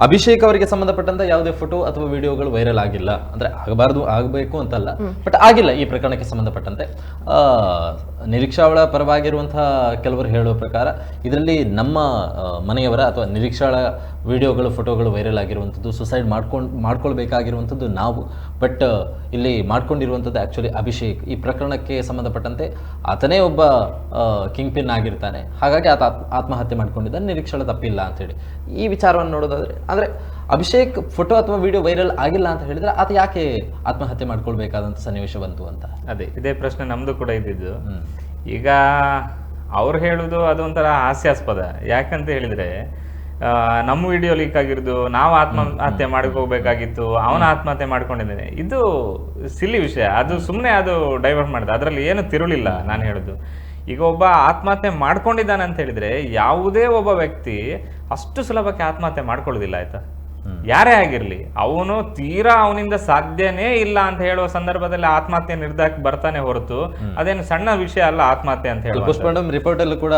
ಅಭಿಷೇಕ್ ಅವರಿಗೆ ಸಂಬಂಧಪಟ್ಟಂತ ಯಾವುದೇ ಫೋಟೋ ಅಥವಾ ವಿಡಿಯೋಗಳು ವೈರಲ್ ಆಗಿಲ್ಲ. ಅಂದ್ರೆ ಆಗಬಾರ್ದು ಆಗಬೇಕು ಅಂತಲ್ಲ. ಬಟ್ ಆಗಿಲ್ಲ ಈ ಪ್ರಕರಣಕ್ಕೆ ಸಂಬಂಧಪಟ್ಟಂತೆ. ಆ, ನಿರೀಕ್ಷಾ ಅವಳ ಪರವಾಗಿರುವಂತಹ ಕೆಲವರು ಹೇಳುವ ಪ್ರಕಾರ ಇದರಲ್ಲಿ ನಮ್ಮ ಮನೆಯವರ ಅಥವಾ ನಿರೀಕ್ಷಾಳ ವಿಡಿಯೋಗಳು ಫೋಟೋಗಳು ವೈರಲ್ ಆಗಿರುವಂಥದ್ದು ಸುಸೈಡ್ ಮಾಡ್ಕೊಂಡು ಮಾಡ್ಕೊಳ್ಬೇಕಾಗಿರುವಂಥದ್ದು ನಾವು. ಬಟ್ ಇಲ್ಲಿ ಮಾಡ್ಕೊಂಡಿರುವಂಥದ್ದು ಆ್ಯಕ್ಚುಲಿ ಅಭಿಷೇಕ್. ಈ ಪ್ರಕರಣಕ್ಕೆ ಸಂಬಂಧಪಟ್ಟಂತೆ ಆತನೇ ಒಬ್ಬ ಕಿಂಗ್ ಪಿನ್ ಆಗಿರ್ತಾನೆ. ಹಾಗಾಗಿ ಆತ ಆತ್ಮ- ಆತ್ಮಹತ್ಯೆ ಮಾಡ್ಕೊಂಡಿದ್ದಾನೆ ನಿರೀಕ್ಷಣೆ ತಪ್ಪಿಲ್ಲ ಅಂತೇಳಿ ಈ ವಿಚಾರವನ್ನು ನೋಡೋದಾದರೆ ಅಂದರೆ ಅಭಿಷೇಕ್ ಫೋಟೋ ಅಥವಾ ವಿಡಿಯೋ ವೈರಲ್ ಆಗಿಲ್ಲ ಅಂತ ಹೇಳಿದರೆ ಆತ ಯಾಕೆ ಆತ್ಮಹತ್ಯೆ ಮಾಡ್ಕೊಳ್ಬೇಕಾದಂಥ ಸನ್ನಿವೇಶ ಬಂತು ಅಂತ? ಅದೇ ಇದೇ ಪ್ರಶ್ನೆ ನಮ್ಮದು ಕೂಡ ಇದ್ದಿದ್ದು. ಈಗ ಅವ್ರು ಹೇಳೋದು ಅದೊಂಥರ ಹಾಸ್ಯಾಸ್ಪದ. ಯಾಕಂತ ಹೇಳಿದ್ರೆ ನಮ್ಮ ವಿಡಿಯೋ ಲೀಕ್ ಆಗಿರೋದು ನಾವು ಆತ್ಮಹತ್ಯೆ ಮಾಡ್ಕೋಬೇಕಾಗಿತ್ತು ಅವನ ಆತ್ಮಹತ್ಯೆ ಮಾಡ್ಕೊಂಡಿದ್ದಾನೆ. ಇದು ಸಿಲ್ಲಿ ವಿಷಯ. ಅದು ಸುಮ್ಮನೆ ಅದು ಡೈವರ್ಟ್ ಮಾಡಿದೆ. ಅದರಲ್ಲಿ ಏನು ತಿರುಳಿಲ್ಲ ನಾನು ಹೇಳುದು. ಈಗ ಒಬ್ಬ ಆತ್ಮಹತ್ಯೆ ಮಾಡ್ಕೊಂಡಿದ್ದಾನೆ ಅಂತ ಹೇಳಿದ್ರೆ ಯಾವುದೇ ಒಬ್ಬ ವ್ಯಕ್ತಿ ಅಷ್ಟು ಸುಲಭಕ್ಕೆ ಆತ್ಮಹತ್ಯೆ ಮಾಡ್ಕೊಳ್ಳೋದಿಲ್ಲ ಆಯ್ತಾ? ಯಾರೇ ಆಗಿರ್ಲಿ ಅವನು ತೀರಾ ಅವನಿಂದ ಸಾಧ್ಯನೇ ಇಲ್ಲ ಅಂತ ಹೇಳುವ ಸಂದರ್ಭದಲ್ಲಿ ಆತ್ಮಹತ್ಯೆ ನಿರ್ಧಾರಕ್ಕೆ ಬರ್ತಾನೆ ಹೊರತು ಅದೇನು ಸಣ್ಣ ವಿಷಯ ಅಲ್ಲ ಆತ್ಮಹತ್ಯೆ ಅಂತ ಹೇಳಿ ರಿಪೋರ್ಟ್ ಅಲ್ಲೂ ಕೂಡ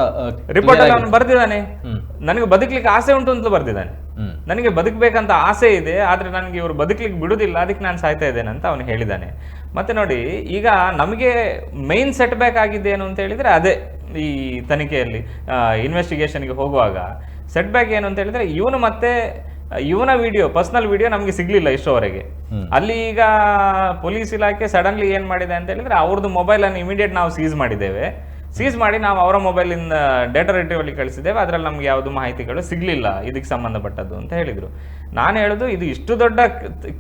ರಿಪೋರ್ಟ್ ಅಲ್ಲಿ ಅವನು ಬರ್ದಿದ್ದಾನೆ. ನನಗೆ ಬದುಕಲಿಕ್ಕೆ ಆಸೆ ಉಂಟು ಅಂತ ಬರ್ದಿದ್ದಾನೆ. ನನಗೆ ಬದುಕಬೇಕಂತ ಆಸೆ ಇದೆ ಆದ್ರೆ ನನಗೆ ಇವರು ಬದುಕಲಿಕ್ಕೆ ಬಿಡುದಿಲ್ಲ ಅದಕ್ಕೆ ನಾನು ಸಾಯ್ತಾ ಇದ್ದೇನೆ ಅಂತ ಅವನು ಹೇಳಿದ್ದಾನೆ. ಮತ್ತೆ ನೋಡಿ ಈಗ ನಮಗೆ ಮೈನ್ ಸೆಟ್ ಬ್ಯಾಕ್ ಆಗಿದ್ದು ಏನು ಅಂತ ಹೇಳಿದ್ರೆ ಅದೇ ಈ ತನಿಖೆಯಲ್ಲಿ ಇನ್ವೆಸ್ಟಿಗೇಷನ್ಗೆ ಹೋಗುವಾಗ. ಸೆಟ್ ಬ್ಯಾಕ್ ಏನು ಅಂತ ಹೇಳಿದ್ರೆ ಇವನು ಮತ್ತೆ ಇವನ ವಿಡಿಯೋ ಪರ್ಸನಲ್ ವಿಡಿಯೋ ನಮಗೆ ಸಿಗ್ಲಿಲ್ಲ ಇಷ್ಟೋವರೆಗೆ. ಅಲ್ಲಿ ಈಗ ಪೊಲೀಸ್ ಇಲಾಖೆ ಸಡನ್ಲಿ ಏನ್ ಮಾಡಿದೆ ಅಂತ ಹೇಳಿದ್ರೆ ಅವ್ರದ್ದು ಮೊಬೈಲ್ ಅನ್ನು ಇಮಿಡಿಯೇಟ್ ನಾವು ಸೀಸ್ ಮಾಡಿದ್ದೇವೆ. ಸೀಸ್ ಮಾಡಿ ನಾವು ಅವರ ಮೊಬೈಲಿಂದ ಡೇಟಾ ರಿಟ್ರೀವಲ್ಲಿ ಕಳಿಸಿದ್ದೇವೆ. ಅದರಲ್ಲಿ ನಮ್ಗೆ ಯಾವುದು ಮಾಹಿತಿಗಳು ಸಿಗ್ಲಿಲ್ಲ ಇದಕ್ಕೆ ಸಂಬಂಧಪಟ್ಟದ್ದು ಅಂತ ಹೇಳಿದ್ರು. ನಾನು ಹೇಳುದು ಇದು ಇಷ್ಟು ದೊಡ್ಡ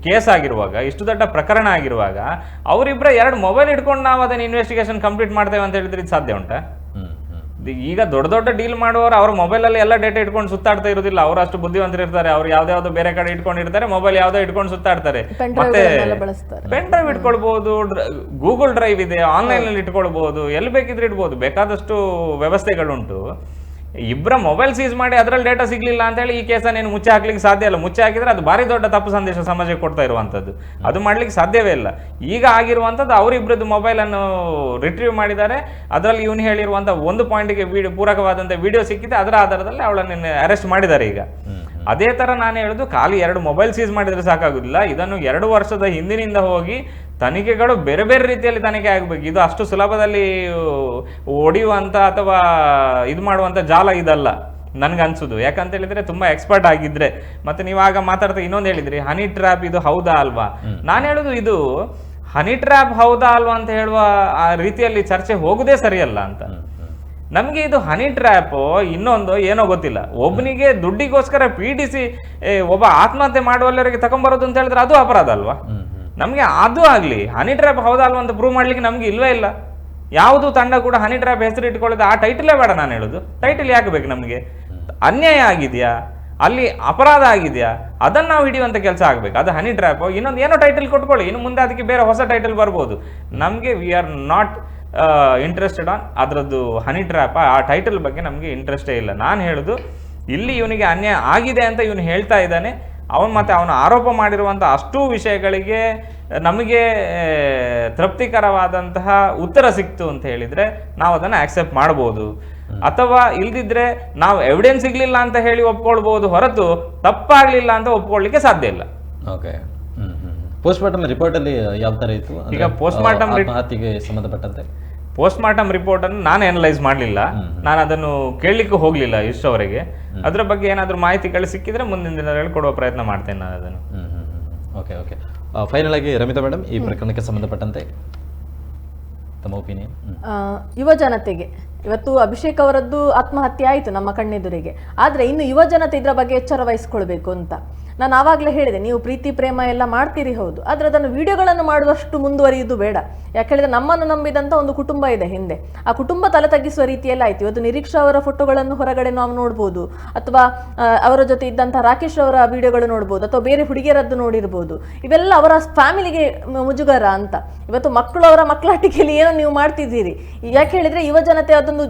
ಕೇಸ್ ಆಗಿರುವಾಗ ಇಷ್ಟು ದೊಡ್ಡ ಪ್ರಕರಣ ಆಗಿರುವಾಗ ಅವರಿಬ್ಬರ ಎರಡು ಮೊಬೈಲ್ ಇಟ್ಕೊಂಡು ನಾವು ಅದನ್ನ ಇನ್ವೆಸ್ಟಿಗೇಷನ್ ಕಂಪ್ಲೀಟ್ ಮಾಡ್ತೇವೆ ಅಂತ ಹೇಳಿದ್ರೆ ಇದು ಸಾಧ್ಯ ಉಂಟಾ? ಇದು ಈಗ ದೊಡ್ಡ ದೊಡ್ಡ ಡೀಲ್ ಮಾಡುವವರು ಅವ್ರ ಮೊಬೈಲಲ್ಲಿ ಎಲ್ಲ ಡೇಟಾ ಇಟ್ಕೊಂಡು ಸುತ್ತಾಡ್ತಾ ಇರೋದಿಲ್ಲ. ಅವ್ರು ಅಷ್ಟು ಬುದ್ಧಿವಂತರು ಇರ್ತಾರೆ ಅವ್ರು ಯಾವ್ದಾವ್ದು ಬೇರೆ ಕಡೆ ಇಟ್ಕೊಂಡಿರ್ತಾರೆ. ಮೊಬೈಲ್ ಯಾವ್ದೋ ಇಟ್ಕೊಂಡು ಸುತ್ತಾಡ್ತಾರೆ. ಮತ್ತೆ ಪೆನ್ ಡ್ರೈವ್ ಇಟ್ಕೊಳ್ಬಹುದು ಗೂಗಲ್ ಡ್ರೈವ್ ಇದೆ ಆನ್ಲೈನ್ ಅಲ್ಲಿ ಇಟ್ಕೊಳ್ಬಹುದು ಎಲ್ಲಿ ಬೇಕಿದ್ರೆ ಇಡ್ಬೋದು. ಬೇಕಾದಷ್ಟು ವ್ಯವಸ್ಥೆಗಳುಂಟು. ಇಬ್ಬರ ಮೊಬೈಲ್ ಸೀಸ್ ಮಾಡಿ ಅದರಲ್ಲಿ ಡೇಟಾ ಸಿಗ್ಲಿಲ್ಲ ಅಂತ ಹೇಳಿ ಈ ಕೇಸನ್ನು ಏನು ಮುಚ್ಚೆ ಹಾಕ್ಲಿಕ್ಕೆ ಸಾಧ್ಯ ಇಲ್ಲ. ಮುಚ್ಚೆ ಹಾಕಿದ್ರೆ ಅದು ಭಾರಿ ದೊಡ್ಡ ತಪ್ಪು ಸಂದೇಶ ಸಮಾಜಕ್ಕೆ ಕೊಡ್ತಾ ಇರುವಂಥದ್ದು ಅದು ಮಾಡ್ಲಿಕ್ಕೆ ಸಾಧ್ಯವೇ ಇಲ್ಲ. ಈಗ ಆಗಿರುವಂಥದ್ದು ಅವರಿಬ್ಬರದ್ದು ಮೊಬೈಲ್ ಅನ್ನು ರಿಟ್ರೀವ್ ಮಾಡಿದ್ದಾರೆ. ಅದರಲ್ಲಿ ಇವನು ಹೇಳಿರುವಂಥ ಒಂದು ಪಾಯಿಂಟ್ಗೆ ವಿಡಿಯೋ ಪೂರಕವಾದಂತ ವಿಡಿಯೋ ಸಿಕ್ಕಿದೆ. ಅದರ ಆಧಾರದಲ್ಲಿ ಅವಳನ್ನು ಅರೆಸ್ಟ್ ಮಾಡಿದ್ದಾರೆ ಈಗ. ಅದೇ ತರ ನಾನು ಹೇಳುದು ಖಾಲಿ ಎರಡು ಮೊಬೈಲ್ ಸೀಸ್ ಮಾಡಿದ್ರೆ ಸಾಕಾಗುದಿಲ್ಲ. ಇದನ್ನು ಎರಡು ವರ್ಷದ ಹಿಂದಿನಿಂದ ಹೋಗಿ ತನಿಖೆಗಳು ಬೇರೆ ಬೇರೆ ರೀತಿಯಲ್ಲಿ ತನಿಖೆ ಆಗಬೇಕು. ಇದು ಅಷ್ಟು ಸುಲಭದಲ್ಲಿ ಒಡೆಯುವಂಥ ಅಥವಾ ಇದು ಮಾಡುವಂತ ಜಾಲ ಇದಲ್ಲ. ನನಗೆ ಅನ್ಸುದು. ಯಾಕಂತ ಹೇಳಿದ್ರೆ ತುಂಬಾ ಎಕ್ಸ್ಪರ್ಟ್ ಆಗಿದ್ರೆ. ಮತ್ತೆ ಆಗ ಮಾತಾಡ್ತಾ ಇನ್ನೊಂದು ಹೇಳಿದ್ರಿ ಹನಿ ಟ್ರ್ಯಾಪ್ ಇದು ಹೌದಾ ಅಲ್ವಾ? ನಾನು ಹೇಳೋದು ಇದು ಹನಿ ಟ್ರ್ಯಾಪ್ ಹೌದಾ ಅಲ್ವಾ? ಅಂತ ಹೇಳುವ ಆ ರೀತಿಯಲ್ಲಿ ಚರ್ಚೆ ಹೋಗುದೇ ಸರಿಯಲ್ಲ ಅಂತ. ನಮಗೆ ಇದು ಹನಿ ಟ್ರ್ಯಾಪ್ ಇನ್ನೊಂದು ಏನೋ ಗೊತ್ತಿಲ್ಲ. ಒಬ್ಬನಿಗೆ ದುಡ್ಡಿಗೋಸ್ಕರ ಪೀಡಿಸಿ ಒಬ್ಬ ಆತ್ಮಹತ್ಯೆ ಮಾಡುವಲ್ಲರಿಗೆ ತಗೊಂಡ್ಬರೋದು ಅಂತ ಹೇಳಿದ್ರೆ ಅದು ಅಪರಾಧ ಅಲ್ವಾ? ನಮಗೆ ಅದು ಆಗಲಿ ಹನಿ ಟ್ರ್ಯಾಪ್ ಹೌದಲ್ವ ಅಂತ ಪ್ರೂವ್ ಮಾಡ್ಲಿಕ್ಕೆ ನಮಗೆ ಇಲ್ವೇ ಇಲ್ಲ. ಯಾವುದು ತಂಡ ಕೂಡ ಹನಿ ಟ್ರ್ಯಾಪ್ ಹೆಸರು ಇಟ್ಕೊಳ್ಳೋದು, ಆ ಟೈಟಲೇ ಬೇಡ ನಾನು ಹೇಳೋದು. ಟೈಟಲ್ ಯಾಕೆ ಬೇಕು ನಮಗೆ? ಅನ್ಯಾಯ ಆಗಿದೆಯಾ? ಅಲ್ಲಿ ಅಪರಾಧ ಆಗಿದೆಯಾ? ಅದನ್ನ ನಾವು ಹಿಡಿಯುವಂಥ ಕೆಲಸ ಆಗಬೇಕು. ಅದು ಹನಿ ಟ್ರ್ಯಾಪ್ ಇನ್ನೊಂದು ಏನೋ ಟೈಟಲ್ ಕೊಟ್ಕೊಳ್ಳಿ. ಇನ್ನು ಮುಂದೆ ಅದಕ್ಕೆ ಬೇರೆ ಹೊಸ ಟೈಟಲ್ ಬರ್ಬೋದು. ನಮಗೆ we are not interested on ಅದರದ್ದು ಹನಿ ಟ್ರ್ಯಾಪ್ ಆ ಟೈಟಲ್ ಬಗ್ಗೆ ನಮಗೆ ಇಂಟ್ರೆಸ್ಟೇ ಇಲ್ಲ. ನಾನು ಹೇಳೋದು, ಇಲ್ಲಿ ಇವನಿಗೆ ಅನ್ಯಾಯ ಆಗಿದೆ ಅಂತ ಇವನು ಹೇಳ್ತಾ ಇದ್ದಾನೆ. ಅವನು ಮತ್ತೆ ಅವನು ಆರೋಪ ಮಾಡಿರುವಂಥ ಅಷ್ಟೂ ವಿಷಯಗಳಿಗೆ ನಮಗೆ ತೃಪ್ತಿಕರವಾದಂತಹ ಉತ್ತರ ಸಿಕ್ತು ಅಂತ ಹೇಳಿದ್ರೆ ನಾವು ಅದನ್ನು ಆಕ್ಸೆಪ್ಟ್ ಮಾಡ್ಬೋದು. ಅಥವಾ ಇಲ್ದಿದ್ರೆ ನಾವು ಎವಿಡೆನ್ಸ್ ಸಿಗ್ಲಿಲ್ಲ ಅಂತ ಹೇಳಿ ಒಪ್ಕೊಳ್ಬಹುದು ಹೊರತು ತಪ್ಪಾಗ್ಲಿಲ್ಲ ಅಂತ ಒಪ್ಕೊಳ್ಳಿಕ್ಕೆ ಸಾಧ್ಯ ಇಲ್ಲ. ಓಕೆ ಪೋಸ್ಟ್ ಮಾರ್ಟಮ್ ರಿಪೋರ್ಟ್ ಅಲ್ಲಿ ಯಾವ ತರ ಇತ್ತು? ಈಗ ಪೋಸ್ಟ್ ಮಾರ್ಟಮ್ ಸಂಬಂಧಪಟ್ಟಂತೆ. ಪೋಸ್ಟ್ ಮಾರ್ಟಮ್ ರಿಪೋರ್ಟ್ ಅನ್ನು ನಾನು ಅನಲೈಸ್ ಮಾಡಲಿಲ್ಲ. ನಾನು ಅದನ್ನು ಕೇಳಲಿಕ್ಕೂ ಹೋಗಲಿಲ್ಲ ಇಷ್ಟವರೆಗೆ ಅದರ ಬಗ್ಗೆ ಏನಾದರೂ ಮಾಹಿತಿಗಳು ಸಿಕ್ಕಿದ್ರೆ ಮುಂದಿನ ದಿನಗಳಲ್ಲಿ ಕೊಡುವ ಪ್ರಯತ್ನ ಮಾಡ್ತೇನೆ ನಾನು ಅದನ್ನು. ಓಕೆ ಓಕೆ ಫೈನಲ್ ಆಗಿ ರಮಿತಾ ಮೇಡಮ್ ಈ ಪ್ರಕರಣಕ್ಕೆ ಸಂಬಂಧಪಟ್ಟಂತೆ ತಮ್ಮ ಒಪಿನಿಯನ್ ಆ, ಯುವ ಜನತೆಗೆ. ಇವತ್ತು ಅಭಿಷೇಕ್ ಅವರದ್ದು ಆತ್ಮಹತ್ಯೆ ಆಯಿತು ನಮ್ಮ ಕಣ್ಣೆದುರಿಗೆ. ಆದರೆ ಇನ್ನು ಯುವ ಜನತೆ ಇದರ ಬಗ್ಗೆ ಎಚ್ಚರ ವಹಿಸ್ಕೊಳ್ಬೇಕು ಅಂತ. ನಾನು ಆವಾಗಲೇ ಹೇಳಿದೆ, ನೀವು ಪ್ರೀತಿ, ಪ್ರೇಮ ಎಲ್ಲ ಮಾಡ್ತೀರಿ, ಹೌದು. ಆದರೆ ಅದನ್ನು ವಿಡಿಯೋಗಳನ್ನು ಮಾಡುವಷ್ಟು ಮುಂದುವರಿಯುವುದು ಬೇಡ. ಯಾಕೆ ಹೇಳಿದ್ರೆ ನಮ್ಮನ್ನು ನಂಬಿದಂಥ ಒಂದು ಕುಟುಂಬ ಇದೆ ಹಿಂದೆ. ಆ ಕುಟುಂಬ ತಲೆ ತಗ್ಗಿಸುವ ರೀತಿಯಲ್ಲಿ ಆಯಿತು. ಇವತ್ತು ನಿರೀಕ್ಷಾ ಅವರ ಫೋಟೋಗಳನ್ನು ಹೊರಗಡೆ ನಾವು ನೋಡ್ಬೋದು. ಅಥವಾ ಅವರ ಜೊತೆ ಇದ್ದಂಥ ರಾಕೇಶ್ ಅವರ ವಿಡಿಯೋಗಳು ನೋಡ್ಬೋದು. ಅಥವಾ ಬೇರೆ ಹುಡುಗಿಯರದ್ದು ನೋಡಿರ್ಬೋದು. ಇವೆಲ್ಲ ಅವರ ಫ್ಯಾಮಿಲಿಗೆ ಮುಜುಗರ ಅಂತ. ಇವತ್ತು ಮಕ್ಕಳು ಅವರ ಮಕ್ಕಳಾಟಿಕೆಯಲ್ಲಿ ಏನೋ ನೀವು ಮಾಡ್ತಿದ್ದೀರಿ. ಯಾಕೆ ಹೇಳಿದರೆ ಯುವ ಜನತೆ ಅದೊಂದು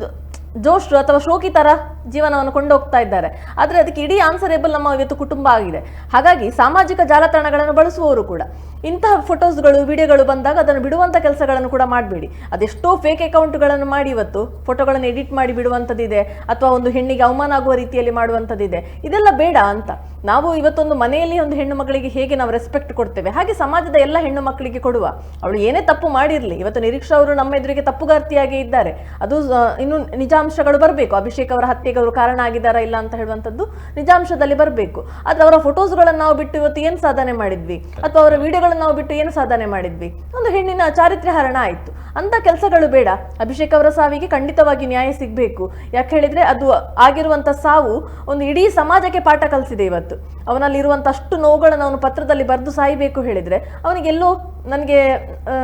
ಜೋಶ್ ಅಥವಾ ಶೋಕಿ ತರ ಜೀವನವನ್ನು ಕೊಂಡೋಗ್ತಾ ಇದ್ದಾರೆ. ಆದರೆ ಅದಕ್ಕೆ ಇಡೀ ಆನ್ಸರೇಬಲ್ ನಮ್ಮ ಇವತ್ತು ಕುಟುಂಬ ಆಗಿದೆ. ಹಾಗಾಗಿ ಸಾಮಾಜಿಕ ಜಾಲತಾಣಗಳನ್ನು ಬಳಸುವವರು ಕೂಡ, ಇಂತಹ ಫೋಟೋಸ್ಗಳು ವಿಡಿಯೋಗಳು ಬಂದಾಗ ಅದನ್ನು ಬಿಡುವಂಥ ಕೆಲಸಗಳನ್ನು ಕೂಡ ಮಾಡಬೇಡಿ. ಅದೆಷ್ಟೋ ಫೇಕ್ ಅಕೌಂಟ್ಗಳನ್ನು ಮಾಡಿ ಇವತ್ತು ಫೋಟೋಗಳನ್ನು ಎಡಿಟ್ ಮಾಡಿ ಬಿಡುವಂಥದ್ದಿದೆ, ಅಥವಾ ಒಂದು ಹೆಣ್ಣಿಗೆ ಅವಮಾನ ಆಗುವ ರೀತಿಯಲ್ಲಿ ಮಾಡುವಂಥದ್ದಿದೆ. ಇದೆಲ್ಲ ಬೇಡ ಅಂತ. ನಾವು ಇವತ್ತೊಂದು ಮನೆಯಲ್ಲಿ ಒಂದು ಹೆಣ್ಣು ಮಕ್ಕಳಿಗೆ ಹೇಗೆ ನಾವು ರೆಸ್ಪೆಕ್ಟ್ ಕೊಡ್ತೇವೆ? ಹಾಗೆ ಸಮಾಜದ ಎಲ್ಲ ಹೆಣ್ಣು ಮಕ್ಕಳಿಗೆ ಕೊಡುವ. ಅವಳು ಏನೇ ತಪ್ಪು ಮಾಡಿರಲಿ. ಇವತ್ತು ನಿರೀಕ್ಷಾ ಅವರು ನಮ್ಮ ಎದುರಿಗೆ ತಪ್ಪುಗಾರ್ತಿಯಾಗಿ ಇದ್ದಾರೆ. ಅದು ಇನ್ನು ನಿಜಾಂಶಗಳು ಬರಬೇಕು. ಅಭಿಷೇಕ್ ಅವರ ಹತ್ಯೆಗೆ ಅವರು ಕಾರಣ ಆಗಿದ್ದಾರಾ ಇಲ್ಲ ಅಂತ ಹೇಳುವಂಥದ್ದು ನಿಜಾಂಶದಲ್ಲಿ ಬರಬೇಕು. ಆದರೆ ಅವರ ಫೋಟೋಸ್ಗಳನ್ನು ನಾವು ಬಿಟ್ಟು ಇವತ್ತು ಏನು ಸಾಧನೆ ಮಾಡಿದ್ವಿ? ಅಥವಾ ಅವರ ವಿಡಿಯೋಗಳನ್ನು ನಾವು ಬಿಟ್ಟು ಏನು ಸಾಧನೆ ಮಾಡಿದ್ವಿ? ಒಂದು ಹೆಣ್ಣಿನ ಚಾರಿತ್ರ್ಯ ಹರಣ ಆಯಿತು. ಅಂತ ಕೆಲಸಗಳು ಬೇಡ. ಅಭಿಷೇಕ್ ಅವರ ಸಾವಿಗೆ ಖಂಡಿತವಾಗಿ ನ್ಯಾಯ ಸಿಗಬೇಕು. ಯಾಕೆ ಹೇಳಿದರೆ ಅದು ಆಗಿರುವಂಥ ಸಾವು ಒಂದು ಇಡೀ ಸಮಾಜಕ್ಕೆ ಪಾಠ ಕಲಿಸಿದೆ ಇವತ್ತು. ಅವನಲ್ಲಿ ಅಷ್ಟು ನೋವುಗಳನ್ನು ಅವನು ಪತ್ರದಲ್ಲಿ ಬರೆದು ಸಾಯಬೇಕು ಹೇಳಿದ್ರೆ ಅವನಿಗೆಲ್ಲೋ ನನಗೆ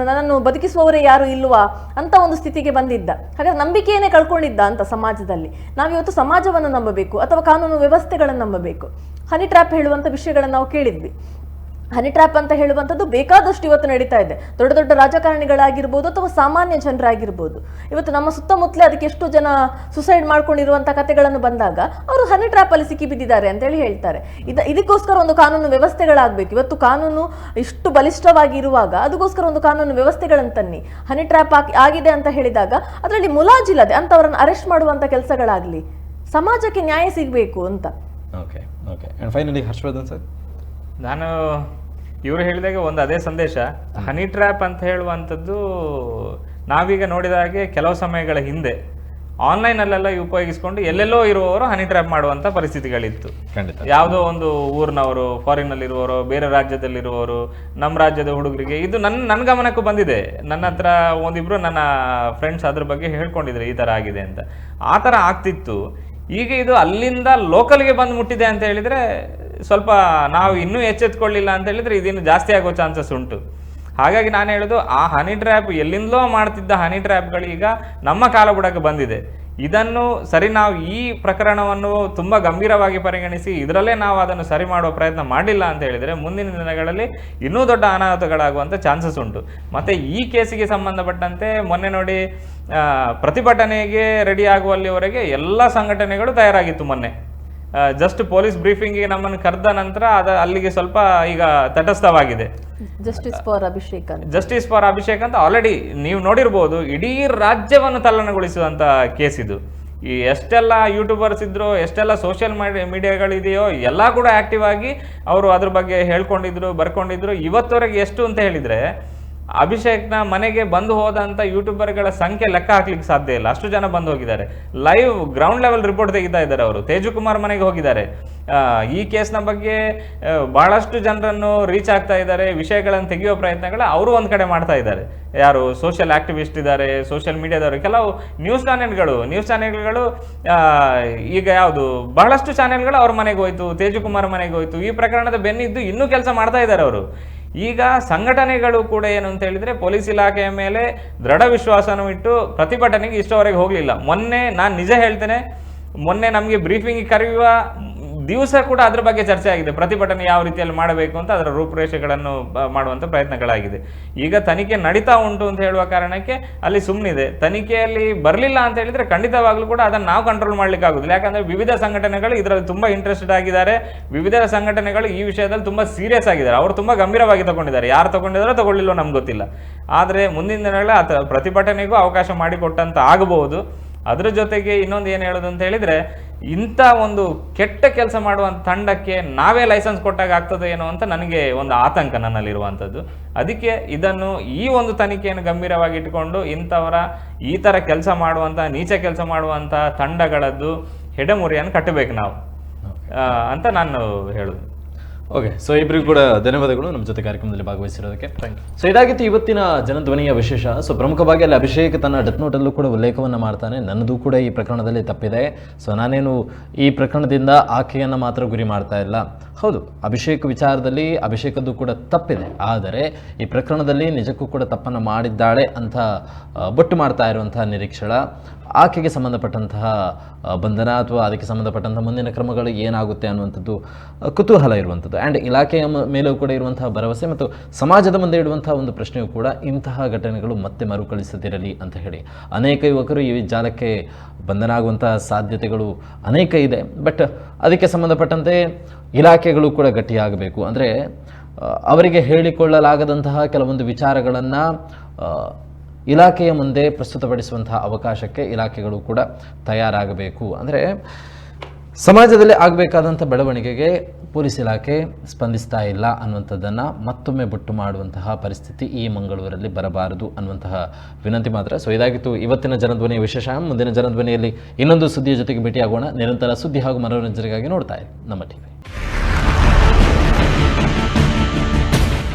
ನನ್ನನ್ನು ಬದುಕಿಸುವವರೇ ಯಾರು ಇಲ್ವಾ ಅಂತ ಒಂದು ಸ್ಥಿತಿಗೆ ಬಂದಿದ್ದ. ಹಾಗಾದ್ರೆ ನಂಬಿಕೆಯೇ ಕಳ್ಕೊಂಡಿದ್ದ ಅಂತ ಸಮಾಜದಲ್ಲಿ. ನಾವಿವತ್ತು ಸಮಾಜವನ್ನು ನಂಬಬೇಕು ಅಥವಾ ಕಾನೂನು ವ್ಯವಸ್ಥೆಗಳನ್ನು ನಂಬಬೇಕು. ಹನಿ ಟ್ರ್ಯಾಪ್ ಹೇಳುವಂತ ವಿಷಯಗಳನ್ನು ನಾವು ಕೇಳಿದ್ವಿ. ಹನಿ ಟ್ರ್ಯಾಪ್ ಅಂತ ಹೇಳುವಂಥದ್ದು ಬೇಕಾದಷ್ಟು ಇವತ್ತು ನಡೀತಾ ಇದೆ. ದೊಡ್ಡ ದೊಡ್ಡ ರಾಜಕಾರಣಿಗಳಾಗಿರ್ಬೋದು ಅಥವಾ ಸಾಮಾನ್ಯ ಜನರಾಗಿರ್ಬೋದು. ಇವತ್ತು ನಮ್ಮ ಸುತ್ತಮುತ್ತಲೇ ಅದಕ್ಕೆ ಎಷ್ಟು ಜನ ಸುಸೈಡ್ ಮಾಡ್ಕೊಂಡಿರುವಂಥ ಕಥೆಗಳನ್ನು ಬಂದಾಗ ಅವರು ಹನಿ ಟ್ರ್ಯಾಪ್ ಅಲ್ಲಿ ಸಿಕ್ಕಿ ಬಿದ್ದಿದ್ದಾರೆ ಅಂತೇಳಿ ಹೇಳ್ತಾರೆ. ಇದ, ಇದಕ್ಕೋಸ್ಕರ ಒಂದು ಕಾನೂನು ವ್ಯವಸ್ಥೆಗಳಾಗಬೇಕು. ಇವತ್ತು ಕಾನೂನು ಇಷ್ಟು ಬಲಿಷ್ಠವಾಗಿ ಇರುವಾಗ ಅದಕ್ಕೋಸ್ಕರ ಒಂದು ಕಾನೂನು ವ್ಯವಸ್ಥೆಗಳನ್ನು ತನ್ನಿ. ಹನಿ ಟ್ರ್ಯಾಪ್ ಆಗಿದೆ ಅಂತ ಹೇಳಿದಾಗ ಅದರಲ್ಲಿ ಮುಲಾಜಿಲ್ಲದೆ ಅಂಥವರನ್ನು ಅರೆಸ್ಟ್ ಮಾಡುವಂಥ ಕೆಲಸಗಳಾಗಲಿ. ಸಮಾಜಕ್ಕೆ ನ್ಯಾಯ ಸಿಗಬೇಕು ಅಂತ. Okay okay finally Harshavardhan sir ನಾನು ಇವರು ಹೇಳಿದಾಗ ಒಂದು ಅದೇ ಸಂದೇಶ. ಹನಿ ಟ್ರ್ಯಾಪ್ ಅಂತ ಹೇಳುವಂಥದ್ದು ನಾವೀಗ ನೋಡಿದ ಹಾಗೆ ಕೆಲವು ಸಮಯಗಳ ಹಿಂದೆ ಆನ್ಲೈನಲ್ಲೆಲ್ಲ ಉಪಯೋಗಿಸ್ಕೊಂಡು ಎಲ್ಲೆಲ್ಲೋ ಇರುವವರು ಹನಿ ಟ್ರ್ಯಾಪ್ ಮಾಡುವಂಥ ಪರಿಸ್ಥಿತಿಗಳಿತ್ತು. ಖಂಡಿತ. ಯಾವುದೋ ಒಂದು ಊರಿನವರು ಫಾರಿನ್ನಲ್ಲಿರುವವರು ಬೇರೆ ರಾಜ್ಯದಲ್ಲಿರುವವರು ನಮ್ಮ ರಾಜ್ಯದ ಹುಡುಗರಿಗೆ ಇದು ನನ್ನ ನನ್ನ ಗಮನಕ್ಕೂ ಬಂದಿದೆ. ನನ್ನ ಹತ್ರ ಒಂದಿಬ್ರು ನನ್ನ ಫ್ರೆಂಡ್ಸ್ ಅದ್ರ ಬಗ್ಗೆ ಹೇಳ್ಕೊಂಡಿದ್ರು ಈ ಥರ ಆಗಿದೆ ಅಂತ. ಆ ಥರ ಆಗ್ತಿತ್ತು. ಈಗ ಇದು ಅಲ್ಲಿಂದ ಲೋಕಲ್ಗೆ ಬಂದು ಮುಟ್ಟಿದೆ ಅಂತ ಹೇಳಿದ್ರೆ ಸ್ವಲ್ಪ ನಾವು ಇನ್ನೂ ಎಚ್ಚೆತ್ಕೊಳ್ಳಿಲ್ಲ ಅಂತ ಹೇಳಿದ್ರೆ ಇದಿನ್ನು ಜಾಸ್ತಿ ಆಗೋ ಚಾನ್ಸಸ್ ಉಂಟು. ಹಾಗಾಗಿ ನಾನು ಹೇಳೋದು, ಆ ಹನಿ ಟ್ರ್ಯಾಪ್ ಎಲ್ಲಿಂದಲೋ ಮಾಡ್ತಿದ್ದ ಹನಿ ಟ್ರ್ಯಾಪ್ಗಳು ಈಗ ನಮ್ಮ ಕಾಲಬುಡಕ್ಕೆ ಬಂದಿದೆ. ಇದನ್ನು ಸರಿ ನಾವು ಈ ಪ್ರಕರಣವನ್ನು ತುಂಬ ಗಂಭೀರವಾಗಿ ಪರಿಗಣಿಸಿ ಇದರಲ್ಲೇ ನಾವು ಅದನ್ನು ಸರಿ ಮಾಡುವ ಪ್ರಯತ್ನ ಮಾಡಿಲ್ಲ ಅಂತ ಹೇಳಿದರೆ ಮುಂದಿನ ದಿನಗಳಲ್ಲಿ ಇನ್ನೂ ದೊಡ್ಡ ಅನಾಹುತಗಳಾಗುವಂಥ ಚಾನ್ಸಸ್ ಉಂಟು. ಮತ್ತು ಈ ಕೇಸಿಗೆ ಸಂಬಂಧಪಟ್ಟಂತೆ ಮೊನ್ನೆ ನೋಡಿ ಪ್ರತಿಭಟನೆಗೆ ರೆಡಿ ಆಗುವಲ್ಲಿವರೆಗೆ ಎಲ್ಲ ಸಂಘಟನೆಗಳು ತಯಾರಾಗಿತ್ತು ಮೊನ್ನೆ. ಜಸ್ಟ್ ಪೊಲೀಸ್ ಬ್ರೀಫಿಂಗಿಗೆ ನಮ್ಮನ್ನು ಕರೆದ ನಂತರ ಅದ ಅಲ್ಲಿಗೆ ಸ್ವಲ್ಪ ಈಗ ತಟಸ್ಥವಾಗಿದೆ. Justice for Abhishek justice for Abhishek ಅಂತ ಆಲ್ರೆಡಿ ನೀವು ನೋಡಿರ್ಬೋದು ಇಡೀ ರಾಜ್ಯವನ್ನು ತಲ್ಲಣಗೊಳಿಸುವಂತ ಕೇಸ್ ಇದು. ಈ ಎಷ್ಟೆಲ್ಲ ಯೂಟ್ಯೂಬರ್ಸ್ ಇದ್ರು ಎಷ್ಟೆಲ್ಲ ಸೋಷಿಯಲ್ ಮೀಡಿಯಾಗಳಿದೆಯೋ ಎಲ್ಲ ಕೂಡ ಆಕ್ಟಿವ್ ಆಗಿ ಅವರು ಅದ್ರ ಬಗ್ಗೆ ಹೇಳ್ಕೊಂಡಿದ್ರು ಬರ್ಕೊಂಡಿದ್ರು. ಇವತ್ತವರೆಗೆ ಎಷ್ಟು ಅಂತ ಹೇಳಿದ್ರೆ ಅಭಿಷೇಕ್ನ ಮನೆಗೆ ಬಂದು ಹೋದಂಥ ಯೂಟ್ಯೂಬರ್ಗಳ ಸಂಖ್ಯೆ ಲೆಕ್ಕ ಹಾಕ್ಲಿಕ್ಕೆ ಸಾಧ್ಯ ಇಲ್ಲ. ಅಷ್ಟು ಜನ ಬಂದು ಹೋಗಿದ್ದಾರೆ. ಲೈವ್ ಗ್ರೌಂಡ್ ಲೆವೆಲ್ ರಿಪೋರ್ಟ್ ತೆಗಿತಾ ಇದ್ದಾರೆ ಅವರು. ತೇಜು ಕುಮಾರ್ ಮನೆಗೆ ಹೋಗಿದ್ದಾರೆ. ಈ ಕೇಸ್ನ ಬಗ್ಗೆ ಬಹಳಷ್ಟು ಜನರನ್ನು ರೀಚ್ ಆಗ್ತಾ ಇದ್ದಾರೆ. ವಿಷಯಗಳನ್ನು ತೆಗೆಯುವ ಪ್ರಯತ್ನಗಳು ಅವರು ಒಂದು ಕಡೆ ಮಾಡ್ತಾ ಇದ್ದಾರೆ. ಯಾರು ಸೋಷಿಯಲ್ ಆಕ್ಟಿವಿಸ್ಟ್ ಇದ್ದಾರೆ ಸೋಷಿಯಲ್ ಮೀಡಿಯಾದವರು ಕೆಲವು ನ್ಯೂಸ್ ಚಾನೆಲ್ಗಳು ನ್ಯೂಸ್ ಚಾನೆಲ್ಗಳು ಈಗ ಯಾವುದು, ಬಹಳಷ್ಟು ಚಾನೆಲ್ಗಳು ಅವ್ರ ಮನೆಗೆ ಹೋಯ್ತು ತೇಜು ಕುಮಾರ್ ಮನೆಗೆ ಹೋಯ್ತು. ಈ ಪ್ರಕರಣದ ಬೆನ್ನಿದ್ದು ಇನ್ನೂ ಕೆಲಸ ಮಾಡ್ತಾ ಇದ್ದಾರೆ ಅವರು. ಈಗ ಸಂಘಟನೆಗಳು ಕೂಡ ಏನು ಅಂತ ಹೇಳಿದ್ರೆ ಪೊಲೀಸ್ ಇಲಾಖೆಯ ಮೇಲೆ ದೃಢ ವಿಶ್ವಾಸವನ್ನು ಇಟ್ಟು ಪ್ರತಿಭಟನೆಗೆ ಇಷ್ಟವರೆಗೆ ಹೋಗಲಿಲ್ಲ. ಮೊನ್ನೆ ನಾನು ನಿಜ ಹೇಳ್ತೇನೆ, ಮೊನ್ನೆ ನಮಗೆ ಬ್ರೀಫಿಂಗ್ ಕರೆಯುವ ದಿವಸ ಕೂಡ ಅದ್ರ ಬಗ್ಗೆ ಚರ್ಚೆ ಆಗಿದೆ. ಪ್ರತಿಭಟನೆ ಯಾವ ರೀತಿಯಲ್ಲಿ ಮಾಡಬೇಕು ಅಂತ ಅದರ ರೂಪುರೇಷೆಗಳನ್ನು ಮಾಡುವಂಥ ಪ್ರಯತ್ನಗಳಾಗಿದೆ. ಈಗ ತನಿಖೆ ನಡೀತಾ ಉಂಟು ಅಂತ ಹೇಳುವ ಕಾರಣಕ್ಕೆ ಅಲ್ಲಿ ಸುಮ್ಮನಿದೆ ತನಿಖೆಯಲ್ಲಿ ಬರಲಿಲ್ಲ ಅಂತ ಹೇಳಿದ್ರೆ ಖಂಡಿತವಾಗ್ಲೂ ಕೂಡ ಅದನ್ನು ನಾವು ಕಂಟ್ರೋಲ್ ಮಾಡ್ಲಿಕ್ಕೆ ಆಗೋದಿಲ್ಲ. ಯಾಕಂದ್ರೆ ವಿವಿಧ ಸಂಘಟನೆಗಳು ಇದರಲ್ಲಿ ತುಂಬಾ ಇಂಟ್ರೆಸ್ಟೆಡ್ ಆಗಿದ್ದಾರೆ. ವಿವಿಧ ಸಂಘಟನೆಗಳು ಈ ವಿಷಯದಲ್ಲಿ ತುಂಬಾ ಸೀರಿಯಸ್ ಆಗಿದ್ದಾರೆ. ಅವರು ತುಂಬಾ ಗಂಭೀರವಾಗಿ ತಗೊಂಡಿದ್ದಾರೆ. ಯಾರು ತಗೊಂಡಿದ್ದಾರೋ ತಗೊಳ್ಳಿಲ್ಲೋ ನಮ್ಗೆ ಗೊತ್ತಿಲ್ಲ. ಆದರೆ ಮುಂದಿನ ದಿನಗಳ ಪ್ರತಿಭಟನೆಗೂ ಅವಕಾಶ ಮಾಡಿಕೊಟ್ಟಂತ ಆಗಬಹುದು ಅದ್ರ ಜೊತೆಗೆ ಇನ್ನೊಂದು ಏನು ಹೇಳೋದು ಅಂತ ಹೇಳಿದರೆ ಇಂಥ ಒಂದು ಕೆಟ್ಟ ಕೆಲಸ ಮಾಡುವಂಥ ತಂಡಕ್ಕೆ ನಾವೇ ಲೈಸೆನ್ಸ್ ಕೊಟ್ಟಾಗ ಆಗ್ತದೆ ಏನೋ ಅಂತ ನನಗೆ ಒಂದು ಆತಂಕ ನನ್ನಲ್ಲಿರುವಂಥದ್ದು. ಅದಕ್ಕೆ ಇದನ್ನು ಈ ಒಂದು ತನಿಖೆಯನ್ನು ಗಂಭೀರವಾಗಿ ಇಟ್ಟುಕೊಂಡು ಇಂಥವರ ಈ ಥರ ಕೆಲಸ ಮಾಡುವಂಥ ನೀಚ ಕೆಲಸ ಮಾಡುವಂಥ ತಂಡಗಳದ್ದು ಹೆಡೆಮುರಿಯನ್ನು ಕಟ್ಟಬೇಕು ನಾವು. ಅಂತ ನಾನು ಹೇಳೋದು. ಓಕೆ ಸೊ ಇಬ್ಬರಿಗೂ ಕೂಡ ಧನ್ಯವಾದಗಳು ನಮ್ಮ ಜೊತೆ ಕಾರ್ಯಕ್ರಮದಲ್ಲಿ ಭಾಗವಹಿಸಿರೋದಕ್ಕೆ. ಸೊ ಇದಾಗಿತ್ತು ಇವತ್ತಿನ ಜನಧ್ವನಿಯ ವಿಶೇಷ. ಸೊ ಪ್ರಮುಖವಾಗಿ ಅಲ್ಲಿ ಅಭಿಷೇಕ್ ತನ್ನ ಡೆತ್ ನೋಟಲ್ಲೂ ಕೂಡ ಉಲ್ಲೇಖವನ್ನು ಮಾಡ್ತಾನೆ. ನನ್ನದು ಕೂಡ ಈ ಪ್ರಕರಣದಲ್ಲಿ ತಪ್ಪಿದೆ. ಸೊ ನಾನೇನು ಈ ಪ್ರಕರಣದಿಂದ ಆಕೆಯನ್ನು ಮಾತ್ರ ಗುರಿ ಮಾಡ್ತಾ ಇಲ್ಲ. ಹೌದು, ಅಭಿಷೇಕ್ ವಿಚಾರದಲ್ಲಿ ಅಭಿಷೇಕದ್ದು ಕೂಡ ತಪ್ಪಿದೆ. ಆದರೆ ಈ ಪ್ರಕರಣದಲ್ಲಿ ನಿಜಕ್ಕೂ ಕೂಡ ತಪ್ಪನ್ನು ಮಾಡಿದ್ದಾಳೆ ಅಂತ ಬೊಟ್ಟು ಮಾಡ್ತಾ ಇರುವಂತಹ ನಿರೀಕ್ಷಣ ಆಕೆಗೆ ಸಂಬಂಧಪಟ್ಟಂತಹ ಬಂಧನ ಅಥವಾ ಅದಕ್ಕೆ ಸಂಬಂಧಪಟ್ಟಂತಹ ಮುಂದಿನ ಕ್ರಮಗಳು ಏನಾಗುತ್ತೆ ಅನ್ನುವಂಥದ್ದು ಕುತೂಹಲ ಇರುವಂಥದ್ದು. ಆ್ಯಂಡ್ ಇಲಾಖೆಯ ಮೇಲೂ ಕೂಡ ಇರುವಂತಹ ಭರವಸೆ ಮತ್ತು ಸಮಾಜದ ಮುಂದೆ ಇಡುವಂತಹ ಒಂದು ಪ್ರಶ್ನೆಯೂ ಕೂಡ ಇಂತಹ ಘಟನೆಗಳು ಮತ್ತೆ ಮರುಕಳಿಸದಿರಲಿ ಅಂತ ಹೇಳಿ. ಅನೇಕ ಯುವಕರು ಈ ಜಾಲಕ್ಕೆ ಬಂಧನ ಆಗುವಂತಹ ಸಾಧ್ಯತೆಗಳು ಅನೇಕ ಇದೆ. ಬಟ್ ಅದಕ್ಕೆ ಸಂಬಂಧಪಟ್ಟಂತೆ ಇಲಾಖೆಗಳು ಕೂಡ ಗಟ್ಟಿಯಾಗಬೇಕು. ಅಂದರೆ ಅವರಿಗೆ ಹೇಳಿಕೊಳ್ಳಲಾಗದಂತಹ ಕೆಲವೊಂದು ವಿಚಾರಗಳನ್ನು ಇಲಾಖೆಯ ಮುಂದೆ ಪ್ರಸ್ತುತಪಡಿಸುವಂತಹ ಅವಕಾಶಕ್ಕೆ ಇಲಾಖೆಗಳು ಕೂಡ ತಯಾರಾಗಬೇಕು. ಅಂದರೆ, ಸಮಾಜದಲ್ಲಿ ಆಗಬೇಕಾದಂಥ ಬೆಳವಣಿಗೆಗೆ ಪೊಲೀಸ್ ಇಲಾಖೆ ಸ್ಪಂದಿಸ್ತಾ ಇಲ್ಲ ಅನ್ನುವಂಥದ್ದನ್ನು ಮತ್ತೊಮ್ಮೆ ಬೊಟ್ಟು ಮಾಡುವಂತಹ ಪರಿಸ್ಥಿತಿ ಈ ಮಂಗಳೂರಲ್ಲಿ ಬರಬಾರದು ಅನ್ನುವಂತಹ ವಿನಂತಿ ಮಾತ್ರ. ಸೊ ಇದಾಗಿತ್ತು ಇವತ್ತಿನ ಜನಧ್ವನಿಯ ವಿಶೇಷ. ಮುಂದಿನ ಜನಧ್ವನಿಯಲ್ಲಿ ಇನ್ನೊಂದು ಸುದ್ದಿಯ ಜೊತೆಗೆ ಭೇಟಿಯಾಗೋಣ. ನಿರಂತರ ಸುದ್ದಿ ಹಾಗೂ ಮನೋರಂಜನೆಗಾಗಿ ನೋಡ್ತಾ ಇರಿ ನಮ್ಮ ಟಿವಿ